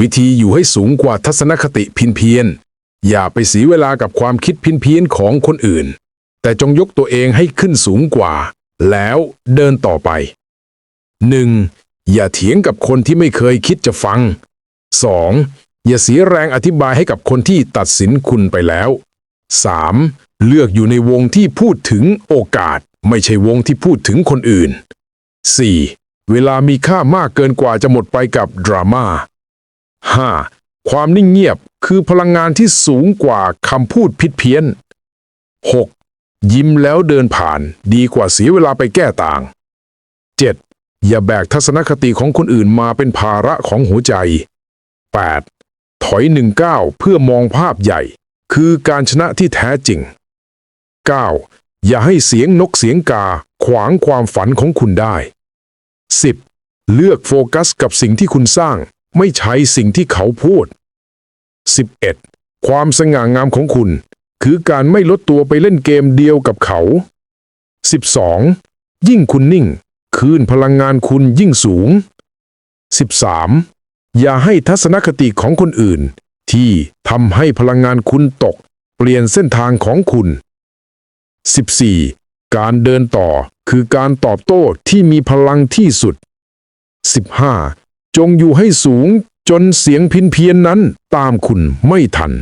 วิธีอยู่ให้สูงกว่าทัศนคติพินเพียน อย่าไปเสียเวลากับความคิดพินเพียนของคนอื่น แต่จงยกตัวเองให้ขึ้นสูงกว่า แล้วเดินต่อไป 1. อย่าเถียงกับคนที่ไม่เคยคิดจะฟัง 2. อย่าเสียแรงอธิบายให้กับคนที่ตัดสินคุณไปแล้ว 3. เลือกอยู่ในวงที่พูดถึงโอกาส ไม่ใช่วงที่พูดถึงคนอื่น 4. เวลามีค่ามากเกินกว่าจะหมดไปกับดราม่า 5. ความนิ่งเงียบคือพลังงานที่สูงกว่าคำพูดผิดเพี้ยน 6. ยิ้มแล้วเดินผ่านดีกว่าเสียเวลาไปแก้ต่าง 7. อย่าแบกทัศนคติของคนอื่นมาเป็นภาระของหัวใจ 8. ถอยหนึ่งก้าวเพื่อมองภาพใหญ่ คือการชนะที่แท้จริง 9. อย่าให้เสียงนกเสียงกาขวางความฝันของคุณได้ 10. เลือกโฟกัสกับสิ่งที่คุณสร้าง ไม่ใช้สิ่งที่เขาพูด 11. ความสง่างามของคุณ คือการไม่ลดตัวไปเล่นเกมเดียวกับเขา 12. ยิ่งคุณนิ่ง คืนพลังงานคุณยิ่งสูง 13. อย่าให้ทัศนคติของคนอื่น ที่ทำให้พลังงานคุณตก เปลี่ยนเส้นทางของคุณ 14. การเดินต่อคือการตอบโต้ที่มีพลังที่สุด 15. จงอยู่ให้สูงจนเสียงพินเพียนนั้นตามคุณไม่ทัน